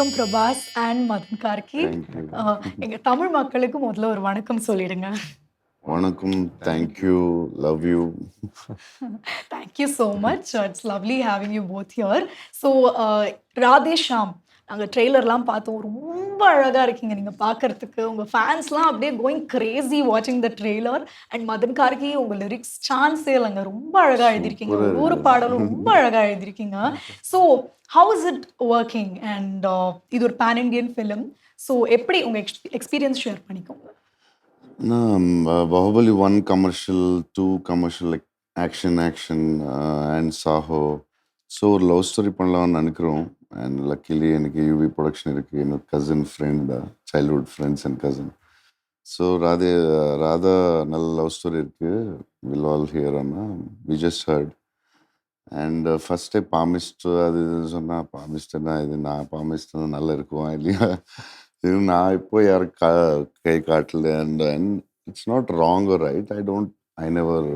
வணக்கம் பிரபாஸ் அண்ட் மதன் கார்கி. எங்க தமிழ் மக்களுக்கு முதல்ல ஒரு வணக்கம் சொல்லிடுங்க. வணக்கம் thank you love you thank you so much it's lovely having you both here so Radhe Shyam நாங்கள் ட்ரெய்லர்லாம் பார்த்தோம். ரொம்ப அழகாக இருக்கீங்க. நீங்கள் பார்க்கறதுக்கு உங்கள் ஃபேன்ஸ்லாம் அப்படியே கோயிங் கிரேசி வாட்சிங் the trailer and Madhan Karky உங்கள் லிரிக்ஸ் சான்ஸே இல்லைங்க. ரொம்ப அழகாக எழுதியிருக்கீங்க. ஒவ்வொரு பாடலும் ரொம்ப அழகாக எழுதியிருக்கீங்க. So how is it working and இது ஒரு பேன் இண்டியன் ஃபிலிம் ஸோ எப்படி உங்கள் எக்ஸ் எக்ஸ்பீரியன்ஸ் ஷேர் பண்ணிக்கோங்க? நான் Baahubali one commercial two commercial action action and Saaho so ஒரு லவ் ஸ்டோரி பண்ணலாம்னு நினைக்கிறோம். அண்ட் லக்கிலி எனக்கு யூவி ப்ரொடக்ஷன் இருக்குது என்னோட cousin friend childhood friends and cousin so Radhe Radha நல்ல லவ் ஸ்டோரி இருக்குது வில் ஆல் ஹியர் ஆனால் வி ஜஸ்ட் ஹர்ட் அண்ட் ஃபஸ்ட்டே பாமிஸ்ட் அது இதுன்னு சொன்னால் பாமிஸ்ட்னா இது நான் பாமிஸ்ட்னா நல்லா இருக்குமா இல்லையா? இது நான் இப்போ யாரும் கா கை காட்டல and and it's not wrong right I don't I never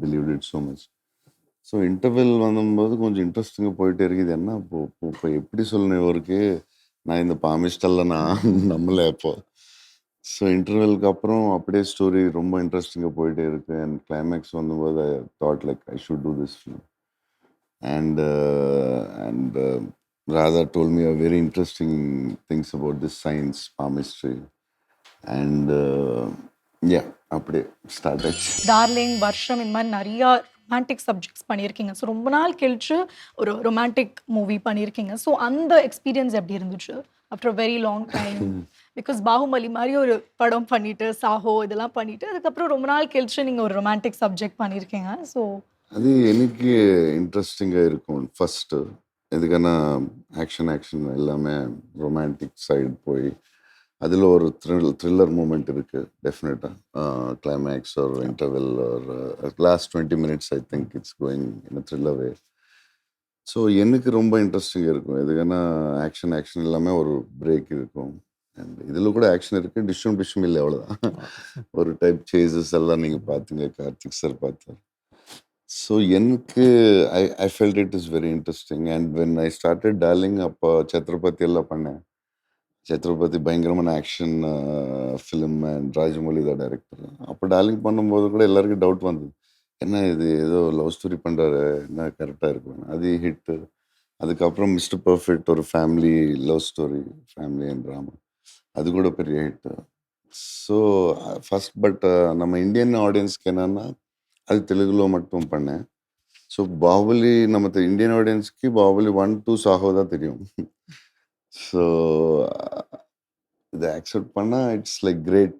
believe it so much so interval வந்தபோது கொஞ்சம் இன்ட்ரெஸ்டிங்காக போயிட்டே இருக்குது. என்ன இப்போ இப்போ இப்போ எப்படி சொல்லணும் இவருக்கு? நான் இந்த பாமிஸ்டெல்லாம் நான் நம்மள இப்போ. ஸோ இன்டர்வெலுக்கு அப்புறம் அப்படியே ஸ்டோரி ரொம்ப இன்ட்ரெஸ்டிங்காக போயிட்டே இருக்கு. அண்ட் கிளைமேக்ஸ் வந்தபோது I thought like I should do this film and and Radha told me a very interesting things about this science palmistry and uh, yeah அப்படியே ஸ்டார்ட் ஆச்சு. டார்லிங் வருஷம் இந்த மாதிரி நிறையா ரொமான்டிக் சப்ஜெக்ட்ஸ் பண்ணியிருக்கீங்க. ஸோ ரொம்ப நாள் கழிச்சு ஒரு ரொமான்டிக் மூவி பண்ணியிருக்கீங்க. ஸோ அந்த எக்ஸ்பீரியன்ஸ் எப்படி இருந்துச்சு? After very long time because Baahubali மாதிரி ஒரு படம் பண்ணிட்டு சாஹோ இதெல்லாம் பண்ணிட்டு அதுக்கப்புறம் ரொம்ப நாள் கழிச்சு நீங்கள் ஒரு ரொமான்டிக் சப்ஜெக்ட் பண்ணியிருக்கீங்க. ஸோ அது எனக்கு இன்ட்ரெஸ்டிங்காக இருக்கும். ஃபஸ்ட்டு எதுக்கான ஆக்ஷன் ஆக்ஷன் எல்லாமே ரொமான்டிக் சைடு போய் அதில் ஒரு த்ரில் த்ரில்லர் மூமெண்ட் இருக்குது டெஃபினட்டாக கிளைமேக்ஸ் ஒரு இன்டர்வெல் ஒரு last twenty minutes I think it's going in thriller way so எனக்கு ரொம்ப இன்ட்ரெஸ்டிங்காக இருக்கும். எதுக்கான ஆக்ஷன் ஆக்ஷன் எல்லாமே ஒரு பிரேக் இருக்கும். அண்ட் இதில் கூட ஆக்ஷன் இருக்குது டிஷ்ஷும் டிஷ்ஷும் இல்லை அவ்வளோதான் ஒரு டைப் சேசஸ் எல்லாம் நீங்கள் பார்த்தீங்க கார்த்திக் சார் பார்த்தார் ஸோ எனக்கு I I felt it is very interesting and when I started Darling அப்போ சத்ரபதி எல்லாம் பண்ணேன். சத்ரபதி பயங்கரமான ஆக்ஷன் ஃபிலிம் அண்ட் ராஜமௌலி தான் டைரக்டர் அப்போ டார்லிங் பண்ணும்போது கூட எல்லாருக்கும் டவுட் வந்தது. என்ன இது ஏதோ லவ் ஸ்டோரி பண்ணுறாரு என்ன கரெக்டாக இருக்கும் அது ஹிட்டு அதுக்கப்புறம் மிஸ்டர் பர்ஃபெக்ட் ஒரு family love story family and drama அது கூட பெரிய ஹிட்டு ஸோ ஃபஸ்ட் பட் நம்ம இந்தியன் ஆடியன்ஸ்க்கு என்னென்னா அது தெலுங்குல மட்டும் பண்ணேன் ஸோ பாகுபலி நம்ம இந்தியன் ஆடியன்ஸ்க்கு பாகுபலி ஒன் டூ சாகோ தான் தெரியும். ஸோ இதை அக்செப்ட் பண்ணால் it's like great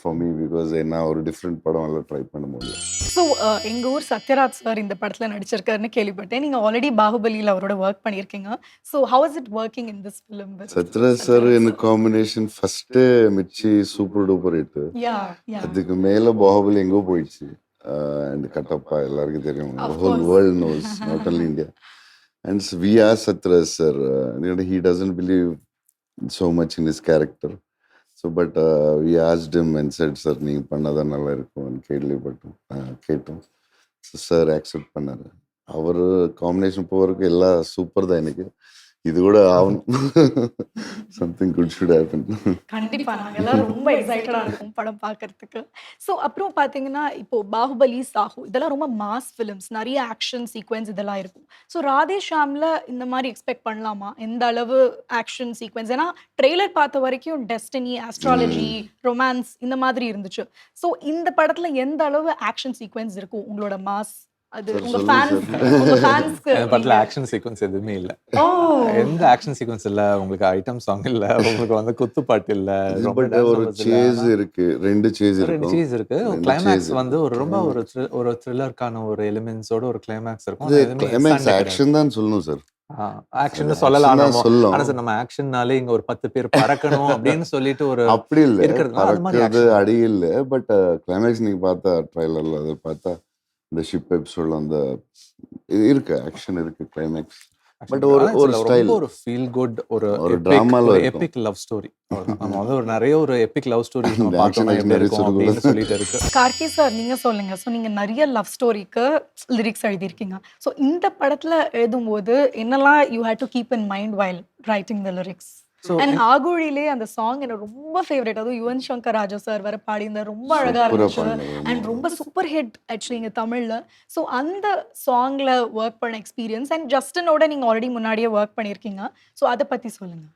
for me because நான் ஒரு டிஃப்ரெண்ட் படம் எல்லாம் ட்ரை பண்ண முடியும் ஸோ எங்கள் ஊர் சத்யராஜ் சார் இந்த படத்தில் நடிச்சிருக்காருன்னு கேள்விப்பட்டேன். நீங்கள் ஆல்ரெடி பாகுபலியில் அவரோட ஒர்க் பண்ணியிருக்கீங்க. So how is it working in this film Sathyaraj sir எனக்கு காம்பினேஷன் ஃபஸ்ட்டே மிச்சி சூப்பர் டூப்பர் ஹிட்டு அதுக்கு மேலே பாகுபலி எங்கோ போயிடுச்சு. அண்ட் கட்டப்பா எல்லாருக்கும் தெரியும். Whole. World knows not only India and we are சத்ரஸ் sir he doesn't believe so much in his character. So but we we and him sir நீங்கள் பண்ணாதான் நல்லா இருக்கும்னு கேள்விப்பட்டோம். அஹ் கேட்டோம். சார் ஆக்செப்ட் பண்ணாரு. அவர் காம்பினேஷன் போகிறதுக்கு எல்லாம் சூப்பர் தான் எனக்கு. இது கூட ஆகணும் சம்திங் குட் ஷுட் ஹேப்பன் கண்டிப்பா. நாங்க எல்லாரும் ரொம்ப எக்ஸைட்டடா இருக்கோம் படம் பார்க்கறதுக்கு. ஸோ அப்புறம் பாத்தீங்கன்னா இப்போ பாகுபலி சாஹு இதெல்லாம் ரொம்ப மாஸ் ஃபிலிம்ஸ் நிறைய ஆக்ஷன் சீக்வன்ஸ் இதெல்லாம் இருக்கும். ஸோ ராதே ஷாம்ல இந்த மாதிரி எக்ஸ்பெக்ட் பண்ணலாமா? எந்த அளவு ஆக்ஷன் சீக்வன்ஸ் ஏன்னா ட்ரெய்லர் பார்த்த வரைக்கும் டெஸ்டினி ஆஸ்ட்ராலஜி ரொமான்ஸ் இந்த மாதிரி இருந்துச்சு. ஸோ இந்த படத்துல எந்த அளவு ஆக்ஷன் சீக்வன்ஸ் இருக்கும்? உங்களோட மாஸ் அது உங்க ஃபேன்ஸ். உங்க ஃபேன்ஸ்க்கு ஆக்ஷன் சீக்வன்ஸ் எதுவுமே இல்ல. ஓ. எந்த ஆக்ஷன் சீக்வன்ஸ் இல்ல? உங்களுக்கு ஐட்டம் சாங் இல்ல? உங்களுக்கு வந்து குத்து பாட்டு இல்ல? ரொம்ப ஒரு. சேஸ் இருக்கு. ரெண்டு சேஸ் ரெண்டு சீஸ் இருக்கு. கிளைமேக்ஸ் வந்து ஒரு ரொம்ப ஒரு ஒரு த்ரில்லருக்கான ஒரு எலிமெண்ட்ஸோட ஒரு கிளைமேக்ஸ் இருக்கும். கிளைமேக்ஸ். ஆக்ஷன் தான் சொல்லணும் சார் ஆக்ஷன் சொல்லலாம். ஆனா சார் நம்ம ஆக்ஷன்னாலே இங்க ஒரு பத்து பேர் பறக்கணும் அப்படின்னு சொல்லிட்டு ஒரு அப்படி இல்ல. பறக்கிறது. அடி இல்ல. பட் கிளைமேக்ஸ் நீங்க பார்த்தா ட்ரைலர்ல அதை பார்த்தா இந்த ஷிப் எபிசோட்ல அந்த இது இருக்கு ஆக்ஷன் இருக்கு கிளைமேக்ஸ் But ஒரு- ஒரு. ரொம்ப ஒரு ஃபீல் குட் ஒரு ஒரு drama ல இருக்கும். எபிக் லவ் ஸ்டோரி நம்ம வந்து ஒரு நிறைய ஒரு எபிக் லவ் ஸ்டோரி நம்ம எப்படி இருக்கும் அப்படின்னு. சொல்லிட்டு இருக்கு. கார்கி சார் நீங்க சொல்லுங்க. ஸோ நீங்க நிறைய லவ் ஸ்டோரிக்கு லிரிக்ஸ் எழுதியிருக்கீங்க. ஸோ இந்த படத்துல எழுதும்போது என்னெல்லாம் you had to keep in mind while writing the lyrics and ஆகுழிலே அந்த சாங் எனக்கு ரொம்ப ஃபேவரட் அதுவும் யுவன் சங்கர் ராஜா சார் வர பாடியிருந்தார் ரொம்ப அழகா இருந்துச்சு. அண்ட் ரொம்ப சூப்பர் ஹிட் ஆக்சுவலி இங்க தமிழ்ல. ஸோ அந்த சாங்ல ஒர்க் பண்ண எக்ஸ்பீரியன்ஸ் அண்ட் ஜஸ்டினோட நீங்க ஆல்ரெடி முன்னாடியே ஒர்க் பண்ணியிருக்கீங்க ஸோ அதை பத்தி சொல்லுங்க.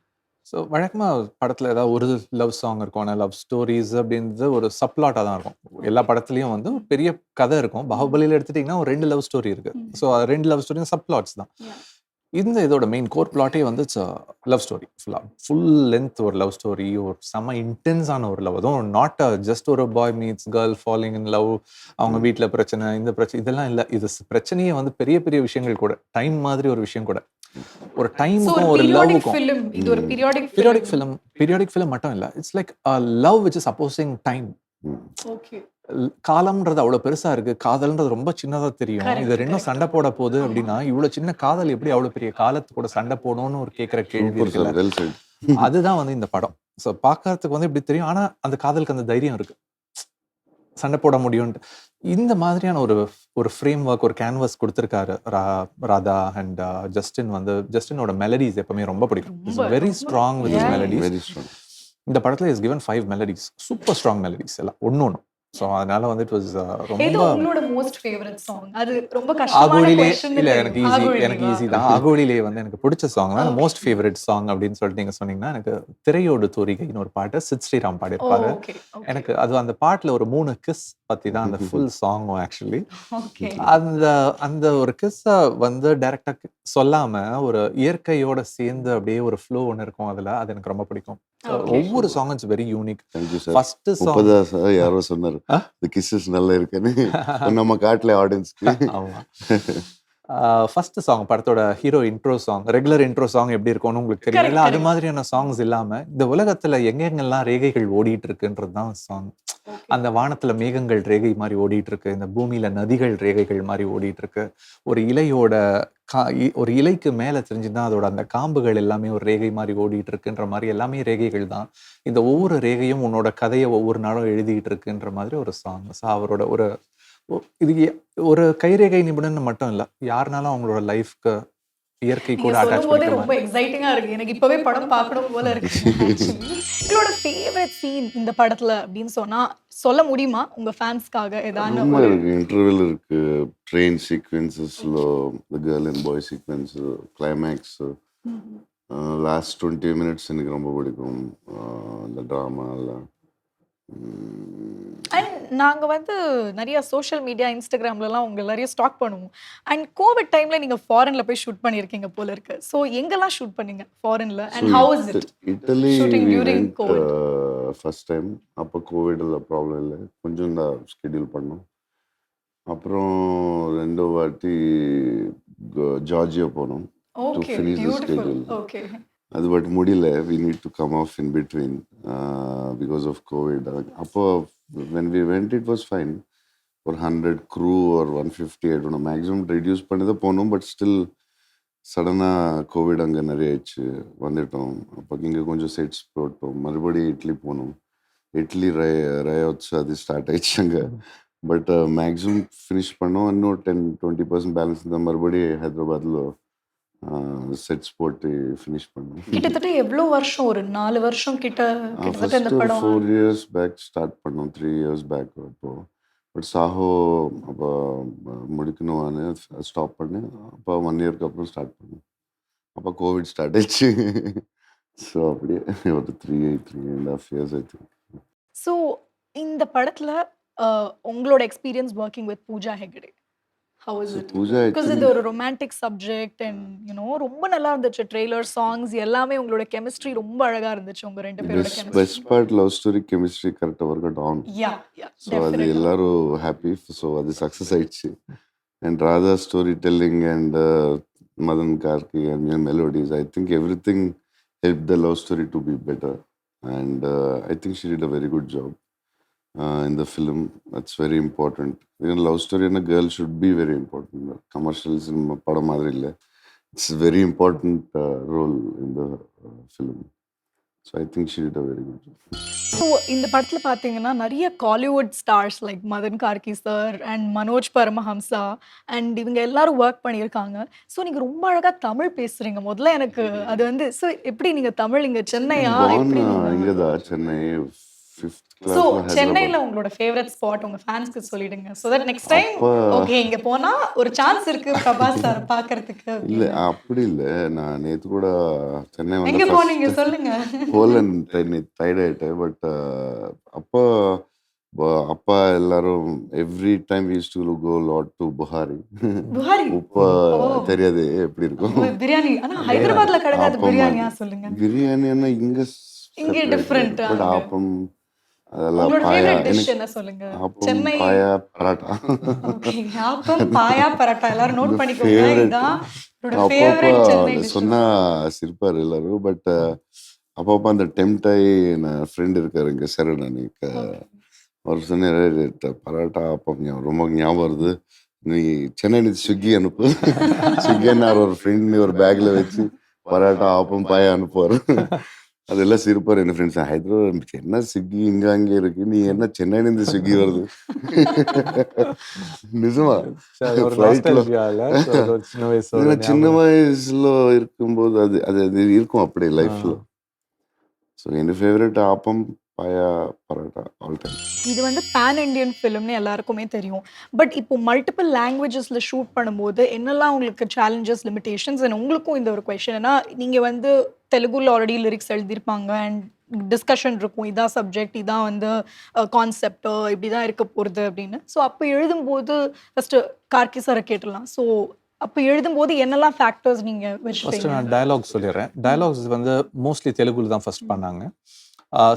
ஸோ வழக்கமாக படத்தில் ஏதாவது ஒரு லவ் சாங் இருக்கும். ஆனால் லவ் ஸ்டோரிஸ் அப்படின்றது ஒரு சப்ளாட்டாக தான் இருக்கும். எல்லா படத்துலையும் வந்து பெரிய கதை இருக்கும். பாகுபலியில் எடுத்துட்டிங்கன்னா ஒரு ரெண்டு லவ் ஸ்டோரி இருக்கு. ம். ஸோ ரெண்டு லவ் ஸ்டோரியும் சப்ளாட்ஸ் தான். இந்த இதோட மெயின் கோர் பிளாட்டே வந்து லவ் ஸ்டோரி ஃபுல்லாக ஃபுல் லென்த் ஒரு லவ் ஸ்டோரி ஒரு செம்ம இன்டென்ஸான ஒரு லவ் அதுவும் நாட் ஜஸ்ட் ஒரு boy meets girl falling in love அவங்க. வீட்டில் பிரச்சனை இந்த பிரச்சனை இதெல்லாம் இல்லை. இது பிரச்சனையே வந்து பெரிய பெரிய விஷயங்கள் கூட. டைம் மாதிரி ஒரு விஷயம் கூட. ஒரு டைமுக்கும் ஒரு லவ்வுக்கும் ஃபிலிம் இது ஒரு. Periodic periodic film periodic film மட்டும் இல்லை. It's like love which is opposing time. Okay காலம்ன்றது அவ்வளவு பெருசா இருக்கு. காதல்ன்றது ரொம்ப சின்னதா தெரியும். இது ரெண்டும். சண்டை போட போகுது. அப்படின்னா இவ்வளவு சின்ன காதல் எப்படி அவ்வளவு பெரிய காலத்து கூட சண்டை போடணும்னு ஒரு கேட்கிற கேள்வி அதுதான் வந்து இந்த படம். ஸோ பார்க்கறதுக்கு வந்து இப்படி தெரியும். ஆனா அந்த காதலுக்கு அந்த தைரியம் இருக்கு. சண்டை போட முடியும்ட்டு இந்த மாதிரியான ஒரு ஒரு ஃப்ரேம் ஒர்க் ஒரு கேன்வாஸ் கொடுத்துருக்காரு ரா ராதா அண்ட் ஜஸ்டின் வந்து ஜஸ்டினோட மெலடிஸ் எப்பவுமே ரொம்ப பிடிக்கும். Very. Strong with. Melodies very strong இந்த படத்துல is given five melodies super strong melodies எல்லாம். ஒன்று ஒன்று ஸோ அதனால வந்து இட் வாஸ் எது ரொம்ப உங்களோட மோஸ்ட் ஃபேவரட் சாங் அது ரொம்ப கஷ்டமான இல்ல. எனக்கு ஈஸி? எனக்கு ஈஸி தான் ஆகோடிலே வந்து எனக்கு பிடிச்ச சாங் தான். மோஸ்ட் ஃபேவரட் சாங் அப்படின்னு சொல்லிட்டு நீங்க சொன்னீங்கன்னா எனக்கு திரையோடு தூரிகைன்னு ஒரு பாட்டு சித் ஸ்ரீராம் பாடியிருப்பாரு okay, okay. எனக்கு அது அந்த பாட்டுல ஒரு மூணு கிஸ் பத்தி தான் அந்த ஃபுல் சாங் ஆக்சுவலி. அந்த அந்த ஒரு கிஸ்ஸ வந்து டைரக்டா சொல்லாம ஒரு இயற்கையோட சேர்ந்து அப்படியே ஒரு ஃப்ளோ ஒன்று இருக்கும் அதுல அது எனக்கு ரொம்ப பிடிக்கும். ஒவ்வொரு song it's very unique first song sir யாரோ சொன்னாரு? இந்த கிஸ்ஸஸ் நல்லா இருக்குன்னு. நம்ம காட்டல ஆடியன்ஸ்க்கு ஆமா. ஃபர்ஸ்ட் சாங் படத்தோட hero intro song regular intro song எப்படி இருக்கும்னு உங்களுக்கு தெரியல? அது. மாதிரியான சாங்ஸ் இல்லாம இந்த உலகத்துல எங்கெங்கெல்லாம் ரேகைகள் ஓடிட்டு இருக்குன்றது தான் சாங். அந்த வானத்துல மேகங்கள் ரேகை மாதிரி ஓடிட்டு இருக்கு இந்த பூமியில நதிகள் ரேகைகள் மாதிரி ஓடிட்டு இருக்கு ஒரு இலையோட கா இ- ஒரு இலைக்கு மேல தெரிஞ்சுதான் அதோட அந்த காம்புகள் எல்லாமே ஒரு ரேகை மாதிரி ஓடிட்டு இருக்குன்ற மாதிரி எல்லாமே ரேகைகள் தான். இந்த ஒவ்வொரு ரேகையும் உன்னோட கதையை ஒவ்வொரு நாளும் எழுதிட்டு இருக்குன்ற மாதிரி ஒரு சாங் ஸோ அவரோட ஒரு இது ஒரு கைரேகை நிபுணன் மட்டும் இல்லை யாருனாலும் அவங்களோட லைஃப்க்கு இயற்கை கூட அட்டாச் பண்ணிக்கிற ரொம்ப எக்ஸைட்டிங்கா இருக்கு. எனக்கு இப்பவே படம் பார்க்கணும் போல இருக்கு. உங்களோட ஃபேவரட் சீன் இந்த படத்துல அப்படின்னு சொன்னா சொல்ல முடியுமா? உங்க ஃபேன்ஸ்க்காக ஏதாவது இருக்கு. இன்டர்வெல் இருக்கு. Train சீக்வென்சஸ்ல the girl and boy sequence climax last twenty minutes எனக்கு ரொம்ப பிடிக்கும். இந்த ட்ராமா எல்லாம் அண்ட் நாங்க வந்து நிறைய சோஷியல் மீடியா இன்ஸ்டாகிராம்லலாம் உங்க நிறைய ஸ்டாக் பண்ணுவோம். அண்ட் கோவிட் டைம்ல நீங்க ஃபாரின்ல போய் ஷூட் பண்ணியிருக்கீங்க போல இருக்கு. ஸோ எங்கெல்லாம் ஷூட் பண்ணீங்க ஃபாரின்ல and how is it Italy during COVID. First time அப்போ கோவிடில் ப்ராப்ளம் இல்லை. கொஞ்சம் தான் ஸ்கெடியூல் பண்ணோம். அப்புறம் ரெண்டு வாட்டி ஜார்ஜியா போனோம். ஓகே அது பட் முடியல. We need to come off in between because of COVID அப்போ when we went it was fine ஒரு ஹண்ட்ரட் க்ரூ ஒரு ஒன் ஃபிஃப்டி ஆகிடும் மேக்ஸிமம் ரெடியூஸ் பண்ணி தான் போனோம் பட் ஸ்டில் சடனாக கோவிட் அங்கே நிறைய ஆயிடுச்சு. வந்துட்டோம். அப்போ இங்கே கொஞ்சம் செட்ஸ் போட்டோம். மறுபடியும் இட்லி போனோம். இட்லி ரய ரயோத்ஸ் அது ஸ்டார்ட் ஆயிடுச்சு அங்கே. பட் மேக்ஸிமம் ஃபினிஷ் பண்ணோம். இன்னும் டென் டுவெண்ட்டி பர்சன்ட் பேலன்ஸ் இருந்தால் மறுபடியும் ஹைதராபாத்தில் செட்ஸ் போட்டு ஃபினிஷ் பண்ணோம் கிட்டத்தட்ட எவ்வளவு வருஷம்? ஒரு நாலு வருஷம் கிட்ட கிட்டத்தட்ட இந்த படம். ஃபோர் இயர்ஸ் பேக் ஸ்டார்ட் பண்ணோம். த்ரீ இயர்ஸ் பேக் அப்போ. பட் சாஹோ அப்போ முடிக்கணும்னு ஸ்டாப் பண்ணி அப்போ ஒன் இயர்க்கு அப்புறம் ஸ்டார்ட் பண்ணோம். அப்போ கோவிட் ஸ்டார்ட் ஆயிடுச்சு ஸோ அப்படியே ஒரு three three and half years think so இந்த படத்துல உங்களோட experience working with Pooja Hegde how is it because இது ஒரு ரொமான்டிக் சப்ஜெக்ட் அண்ட் யூனோ ரொம்ப நல்லா இருந்துச்சு. ட்ரெய்லர் சாங்ஸ் எல்லாமே உங்களோட கெமிஸ்ட்ரி ரொம்ப அழகா இருந்துச்சு. உங்க ரெண்டு பேரோட chemistry best part love story chemistry கரெக்டாக ஒர்க் அவுட் ஆன் யா யா ஸோ அது எல்லாரும் ஹாப்பி ஸோ அது சக்ஸஸ் ஆயிடுச்சு. And Radha story telling and Madhan Karky and melodies I think every thing help the love story to be better and I think she did a very good job in the film that's very important. You know love story and a girl should be very important. In படம் மாதிரி இல்லை. It's a very important uh, role in the uh, film. So I think she did a very good so இந்த படத்துல பாத்தீங்கன்னா நிறைய Kollywood stars like Madhan Karky sir and Manoj Paramahamsa and இவங்க எல்லாரும் work பண்ணியிருக்காங்க. ஸோ நீங்க ரொம்ப அழகா தமிழ் பேசுறீங்க. முதல்ல எனக்கு அது வந்து ஸோ எப்படி நீங்க தமிழ் இங்க சென்னையா இங்கே தான் சென்னை. ஸோ சென்னையில உங்களோட ஃபேவரட் ஸ்பாட் உங்க ஃபேன்ஸ்க்கு சொல்லிடுங்க. So that next time okay இங்க போனா ஒரு சான்ஸ் இருக்கு பிரபாஸ் சார் பாக்குறதுக்கு இல்லை அப்படி இல்லை. நான் நேற்று கூட சென்னை எங்க வந்து போனீங்க? சொல்லுங்க. போலன் ட்ரெயின் டயர்ட் ஆயிட்டேன். பட் அப்போ அப்பா எல்லாரும் every time use to go lot to Buhari Buhari உப்பா. தெரியாது எப்படி இருக்கும். பிரியாணி ஆனா ஹைதராபாத்ல கிடைக்காத பிரியாணியா சொல்லுங்க. பிரியாணின்னா இங்க இங்க different, பட். ஆப்பம் அதெல்லாம் பாயா. என்ன சொல்லுங்க? சென்னை பாயா பராட்டா. ஓகே ஆப்பம் பாயா பரோட்டா. எல்லாரும் நோட் பண்ணிக்கோங்க. இதான் சென்னை சிரிப்பார் எல்லாரும் பட் அப்பப்போ அந்த டெம்ட் ஆகி நான் ஃப்ரெண்ட் இருக்காரு இங்க சரண் அன்னைக்கு. அவர் சொன்னாரு பரோட்டா அப்பம் ரொம்ப ஞாபகம் வருது. நீ சென்னை நீ ஸ்விக்கி அனுப்பு. ஸ்விக்கின்னு ஒரு ஃப்ரெண்ட் ஒரு பேக்ல வச்சு பரோட்டா ஆப்பம் பாயா அனுப்புவார். அதெல்லாம் சிரிப்பார் என்ன ஃப்ரெண்ட்ஸ் ஹைதராபாத் என்ன ஸ்விக்கி இங்க அங்கே இருக்கு? நீ என்ன சென்னையிலேருந்து ஸ்விக்கி வருது? நிஜமா? சின்ன. வயசுல இருக்கும்போது அது அது அது இருக்கும் அப்படியே லைஃப்ல ஸோ என் favourite appam paya parotta all time இது வந்து பேன் இண்டியன் ஃபிலிம்னு எல்லாருக்குமே தெரியும். பட் இப்போ மல்டிபிள் லாங்குவேஜஸ்ல ஷூட் பண்ணும்போது என்னெல்லாம் உங்களுக்கு சேலஞ்சஸ் லிமிடேஷன்ஸ் அண்ட் உங்களுக்கும் இந்த ஒரு கொஷின் ஏன்னா நீங்க வந்து தெலுங்குல ஆல்ரெடி லிரிக்ஸ் எழுதியிருப்பாங்க அண்ட் டிஸ்கஷன் இருக்கும். இதான் சப்ஜெக்ட் இதான் வந்து கான்செப்ட் இப்படி தான் இருக்க போகிறது அப்படின்னு. ஸோ அப்போ எழுதும்போது ஃபஸ்ட்டு கார்கி சாரை கேட்டுடலாம். ஸோ அப்போ எழுதும்போது என்னெல்லாம் ஃபேக்டர்ஸ் நீங்கள் வச்சுப்பீங்க? நான் டயலாக்ஸ் சொல்லிடுறேன். டயலாக்ஸ் வந்து மோஸ்ட்லி தெலுங்குல தான் ஃபர்ஸ்ட் பண்ணாங்க.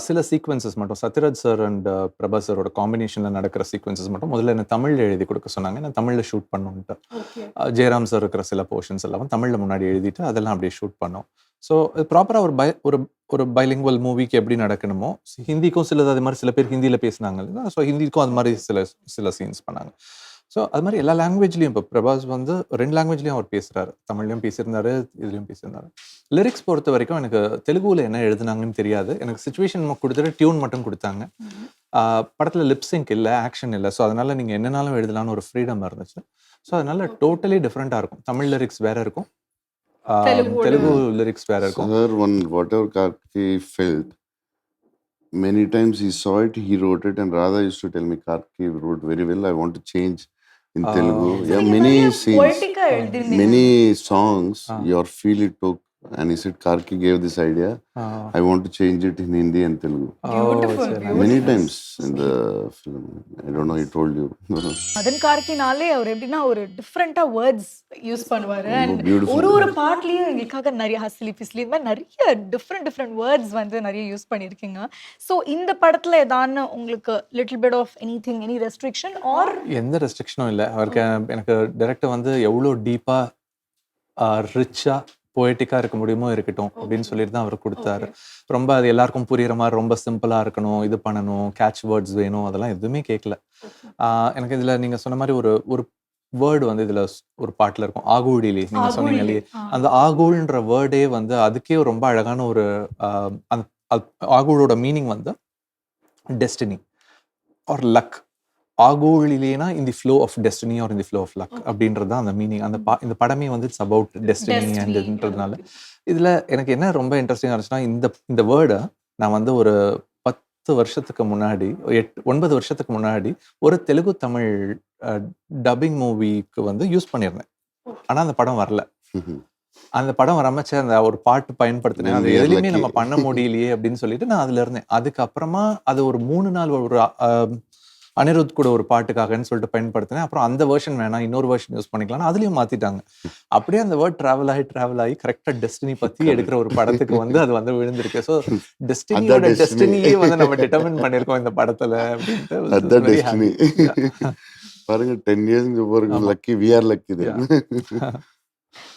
சில சீக்வன்சஸ் மட்டும். சத்யராஜ் சார் அண்ட் பிரபாஸ் சாரோட காம்பினேஷனில் நடக்கிற சீக்வன்சஸ் மட்டும் முதல்ல என்ன தமிழில் எழுதி கொடுக்க சொன்னாங்க. நான் தமிழில் ஷூட் பண்ணுன்ட்டு. ஜெயராம் சார் இருக்கிற சில போர்ஷன்ஸ் எல்லாம் தமிழில் முன்னாடி எழுதிட்டு அதெல்லாம் அப்படியே ஷூட் பண்ணோம். ஸோ ப்ராப்பராக ஒரு பை ஒரு ஒரு பைலிங்குவல் மூவிக்கு எப்படி நடக்கணுமோ ஹிந்திக்கும் சிலது அது மாதிரி சில பேர் ஹிந்தியில் பேசினாங்க ஸோ ஹிந்திக்கும் அது மாதிரி சில சில சீன்ஸ் பண்ணாங்க. ஸோ அது மாதிரி எல்லா லாங்குவேஜ்லையும் இப்போ பிரபாஸ் வந்து ரெண்டு லாங்குவேஜ்லையும் அவர் பேசுகிறாரு தமிழ்லையும் பேசியிருந்தாரு இதுலையும் பேசியிருந்தாரு. லிரிக்ஸ் பொறுத்த வரைக்கும் எனக்கு தெலுங்குல என்ன எழுதுனாங்கன்னு தெரியாது. எனக்கு சுச்சுவேஷன் கொடுத்துட்டு டியூன் மட்டும் கொடுத்தாங்க. படத்துல லிப்ஸிங்க் இல்லை ஆக்ஷன் இல்லை. ஸோ அதனால நீங்க என்னனாலும் எழுதலாம்னு ஒரு ஃப்ரீடம் இருந்துச்சு. ஸோ அதனால டோட்டலி டிஃப்ரெண்ட்டாக இருக்கும். தமிழ் லிரிக்ஸ் வேற இருக்கும். தெலுங்கு லிரிக்ஸ் வேற இருக்கும். Sir, one whatever Karki felt, many times he saw it, he wrote it, and Radha used to tell me, Karki wrote very well. I want to change in Telugu. Yeah, many scenes, many songs. Your feel it took and he said, Karki gave this idea. Ah I want to change it in Hindi and Telugu. O, Beautiful, beautiful. Many times in the film. I don't know. He told you. Madan கார்கினாலே அவர் எப்படின்னா ஒரு டிஃப்ரெண்டா words use பண்ணுவாரு and. ஒரு ஒரு பாட்லயும் எங்களுக்காக நிறைய ஹஸ்லி பிஸ்லி இந்த மாதிரி நிறைய டிஃப்ரெண்ட் டிஃப்ரெண்ட் வேர்ட்ஸ் வந்து நிறைய யூஸ் பண்ணியிருக்கீங்க ஸோ இந்த படத்துல ஏதான உங்களுக்கு little bit of any thing any restriction or எந்த ரெஸ்ட்ரிக்ஷனும் இல்லை அவருக்கு எனக்கு டைரக்டர் வந்து எவ்வளோ டீப்பாக ரிச்சாக போய்ட்டிக்காக இருக்க முடியுமோ இருக்கட்டும் அப்படின்னு சொல்லிட்டு தான் அவர் கொடுத்தாரு. ரொம்ப அது எல்லாருக்கும் புரியுற மாதிரி ரொம்ப சிம்பிளாக இருக்கணும் இது பண்ணணும் கேட்ச் வேர்ட்ஸ் வேணும் அதெல்லாம் எதுவுமே கேட்கல எனக்கு இதில் நீங்கள் சொன்ன மாதிரி ஒரு ஒரு வேர்டு வந்து இதில் ஒரு பாட்டில் இருக்கும். ஆகூழிலி நீங்கள் சொன்னீங்க இல்லையே? அந்த ஆகூழ்ன்ற வேர்டே வந்து அதுக்கே ரொம்ப அழகான ஒரு அந்த ஆகூழோட மீனிங் வந்து destiny or luck in the flow of destiny or in the flow of luck அப்படின்றது தான் அந்த மீனிங் அந்த பா இந்த படமே வந்து இட்ஸ் அபவுட் டெஸ்டினி அண்ட்ன்றதுனால இதில் எனக்கு என்ன ரொம்ப இன்ட்ரெஸ்டிங்காக இருந்துச்சுன்னா இந்த இந்த வேர்டை நான் வந்து ஒரு பத்து வருஷத்துக்கு முன்னாடி எட் ஒன்பது வருஷத்துக்கு முன்னாடி ஒரு தெலுங்கு தமிழ் டப்பிங் மூவிக்கு வந்து யூஸ் பண்ணியிருந்தேன். ஆனால் அந்த படம் வரல. அந்த படம் வரமச்ச அந்த ஒரு பாட்டு பயன்படுத்தினேன். அது எதுலையுமே. நம்ம பண்ண முடியலையே அப்படின்னு சொல்லிட்டு நான் அதுல இருந்தேன். அதுக்கப்புறமா அது ஒரு மூணு நாள் ஒரு அனிருத் கூட ஒரு பாட்டுக்காகன்னு சொல்லிட்டு பயன்படுத்தினேன் அப்புறம் அந்த வெர்ஷன் வேணாம் இன்னொரு வெர்ஷன் யூஸ் பண்ணிக்கலாம் அதுலயும் மாத்திட்டாங்க அப்படியே அந்த வேர்ட் டிராவல் ஆகி டிராவல் ஆகி கரெக்டா டெஸ்டினி பத்தி எடுக்கிற ஒரு படத்துக்கு வந்து அது வந்து விழுந்திருக்கு ஸோ டெஸ்டினியோட. டெஸ்டினியே வந்து நம்ம டிட்டர்மின் பண்ணிருக்கோம் இந்த படத்துல அப்படின்ட்டு. பாருங்க ten years. Lucky we are lucky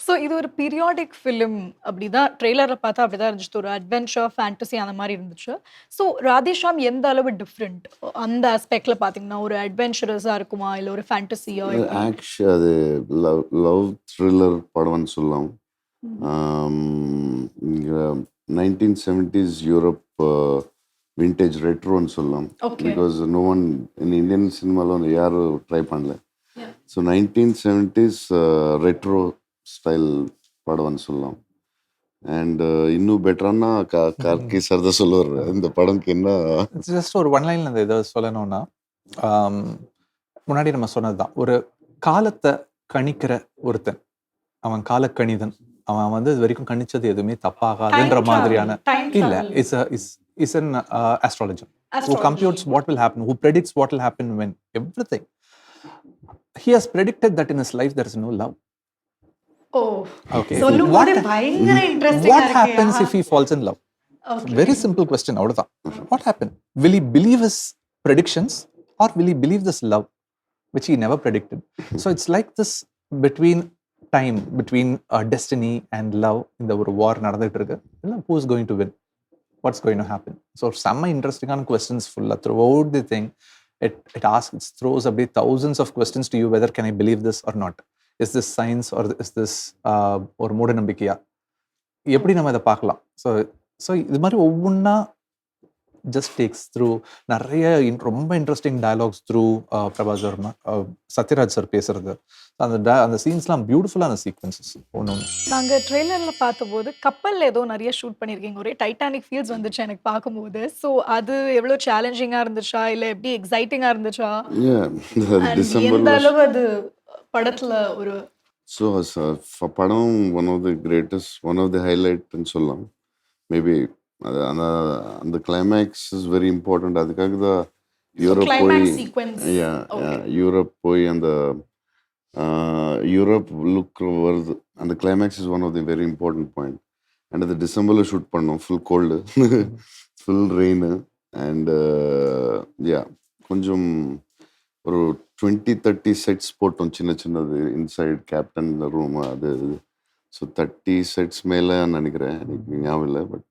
so இது ஒரு பீரியாடிக் ஃபிலிம் அப்படிதான் ட்ரெய்லரில் பார்த்தா அப்படிதான் இருந்துச்சு. ஒரு அட்வென்ச்சர் ஃபேண்டசி அந்த மாதிரி இருந்துச்சு. ஸோ ராதேஷாம் எந்த அளவு டிஃப்ரெண்ட் அந்த ஆஸ்பெக்ட்ல பார்த்தீங்கன்னா ஒரு அட்வென்ச்சரஸாக இருக்குமா? இல்லை ஒரு ஃபேண்டசியா ஆக்ஷன் அது லவ் லவ் த்ரில்லர் படம்னு சொல்லலாம். நைன்டீன் செவன்டிஸ் யூரோப் விண்டேஜ் ரெட்ரோன்னு சொல்லலாம். பிகாஸ் நோ ஒன் இந்தியன் சினிமாவில் யாரும் ட்ரை பண்ணல. So nineteen seventies retro style படம்னு சொல்லலாம். அண்ட் இன்னும் பெட்டரானா கா கார்கி சார் தான் சொல்லுவார். இந்த படம்க்கு என்ன? ஜஸ்ட் ஒரு ஒன் லைன்ல இதை சொல்லணும்னா ஆம், முன்னாடி நம்ம சொன்னதுதான். ஒரு காலத்தை கணிக்கிற ஒருத்தன் அவன் காலக்கணிதன் அவன் வந்து இது வரைக்கும் கணிச்சது எதுவுமே தப்பாகாதுன்ற மாதிரியான இல்ல is is is an astrologer who computes what will happen, who predicts what will happen when, everything. He has predicted that in his life there is no love. Oh Okay. சொல்லும் what, போது பயங்கர இன்ட்ரெஸ்டிங்கா what happens if he falls in love? Okay Very simple question. அவ்வளவுதான். What happened? Will he believe his predictions or will he believe this love, which he never predicted? So it's like this between time, between uh, destiny and love இந்த ஒரு war நடந்துட்டு இருக்கு. இல்லை who is going to win? What's going to happen? So செம்ம இன்ட்ரெஸ்டிங்கான questions ஃபுல்லாக throughout the thing. It, it asks, it throws up thousands of questions to you whether can I believe this or not? Is this science or is this uh, ஒரு மூட நம்பிக்கையா எப்படி நம்ம இதை பார்க்கலாம்? ஸோ ஸோ இது மாதிரி ஒவ்வொன்றா ஜஸ்ட் டேக்ஸ் த்ரூ நிறைய in- ரொம்ப interesting dialogues through Prabhas Varma Sathyaraj sir பேசுறது. அந்த அந்த சீன்ஸ்லாம் பியூட்டிஃபுல்லான சீக்வன்சஸ் ஒன்று ஒன்று நாங்க ட்ரெய்லர்ல பார்த்தபோது கப்பல்ல ஏதோ நிறைய ஷூட் பண்ணிருக்கீங்க ஒரே டைட்டானிக் ஃபீல்ஸ் வந்துச்சு எனக்கு பார்க்கும்போது. சோ அது எவ்வளவு சேலஞ்சிங்கா இருந்துச்சா? இல்ல எப்படி எக்ஸைட்டிங்கா இருந்துச்சா? எந்த அளவு அது படத்துல ஒரு ஸோ படம் one of the greatest one of the ஹைலைட்னு சொல்லலாம். மேபி அது அந்த அந்த கிளைமேக்ஸ் இஸ் வெரி இம்பார்ட்டன்ட் அதுக்காக தான் யூரோப் போய் யூரோப் போய் அந்த யூரோப் லுக் வருது. அந்த climax is one of the very important point and அது டிசம்பரில் ஷூட் பண்ணோம். Full cold full rain and yeah கொஞ்சம் ஒரு டுவெண்ட்டி தேர்ட்டி செட்ஸ் போட்டோம் சின்ன சின்னது. இன்சைட் கேப்டன் ரூம் அது ஸோ தேர்ட்டி செட்ஸ் மேலே நினைக்கிறேன். எனக்கு ஞாபகம் இல்லை பட்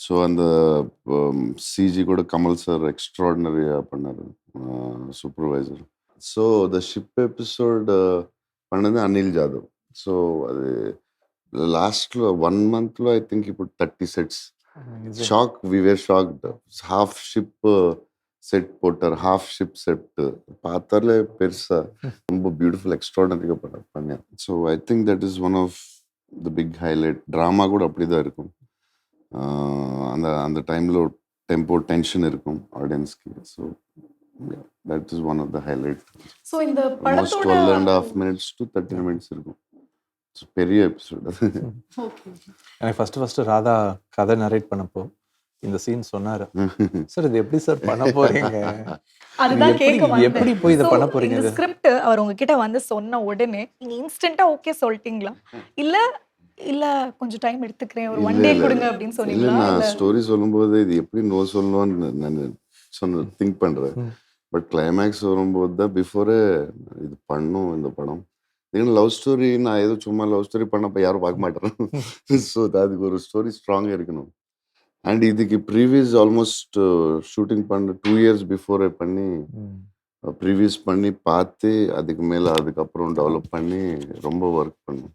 ஸோ அந்த சிஜி கூட கமல் சார் எக்ஸ்ட்ராடினரியாக பண்ணார் supervisor so the ship episode பண்ணது அனில் ஜாதவ். ஸோ அது லாஸ்ட்ல ஒன் மந்த்ல ஐ திங்க் இப்போ thirty sets. Shock we were shocked half ship set போட்டார் ஹாஃப் ஷிப் செட் பார்த்தாலே பெருசா ரொம்ப பியூட்டிஃபுல் எக்ஸ்ட்ராடனரியாக பண்ண பண்ணேன் so I think that is one of the big highlight drama கூட அப்படிதான் இருக்கும். ஆஹ் அந்த அந்த டைம்ல ஒரு டெம்போ டென்ஷன் இருக்கும் ஆடியன்ஸ்க்கு so that is one of the highlight so இந்த படத்தோட twelve and half minutes to thirty minutes இருக்கும். பெரிய எபிசோட் எனக்கு ஃபர்ஸ்ட் ஃபர்ஸ்ட் ராதா கதை நரேட் பண்ணப்போ இந்த சீன் சொன்னாரு. சார் இது எப்படி சார் பண்ண போறீங்க? அதுதான் எப்படி- கேட்க வந்தேன். எப்படி போய் இதை பண்ண போறீங்க? இந்த? ஸ்கிரிப்ட் அவர் உங்ககிட்ட வந்து சொன்ன உடனே நீங்க இன்ஸ்டன்ட்டா ஓகே சொல்லிட்டீங்களா? இல்ல இல்ல கொஞ்சம் டைம் எடுத்துக்கிறேன். ஒரு ஒன் டே. கொடுங்க அப்படின்னு இல்ல சொன்னீங்களா? நான் ஸ்டோரி சொல்லும்போது இது எப்படி நோ சொல்லணும்னு நான் சொன்ன திங்க் பண்றேன். பட் கிளைமேக்ஸ் வரும்போது தான் பிஃபோரே இது பண்ணும் இந்த படம். ஏன்னா லவ் ஸ்டோரி நான் ஏதோ சும்மா லவ் ஸ்டோரி பண்ணப்ப யாரும் பார்க்க மாட்டேன் ஸோ அதுக்கு ஒரு ஸ்டோரி ஸ்ட்ராங்காக இருக்கணும். அண்ட் இதுக்கு ப்ரீவியஸ் ஆல்மோஸ்ட் ஷூட்டிங் பண்ண டூ இயர்ஸ் பிஃபோரே பண்ணி. ப்ரீவியஸ் பண்ணி பார்த்து அதுக்கு மேலே அதுக்கப்புறம் டெவலப் பண்ணி ரொம்ப ஒர்க் பண்ணோம்.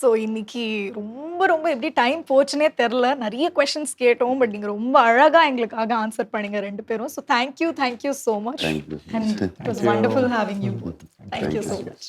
ஸோ இன்னைக்கு ரொம்ப ரொம்ப எப்படி டைம் போச்சுனே தெரில நிறைய கொஷின்ஸ் கேட்டோம் பட் நீங்கள் ரொம்ப அழகாக எங்களுக்காக ஆன்சர் பண்ணீங்க ரெண்டு பேரும். So thank you thank you so much and it was you. Wonderful having you thank you you. So much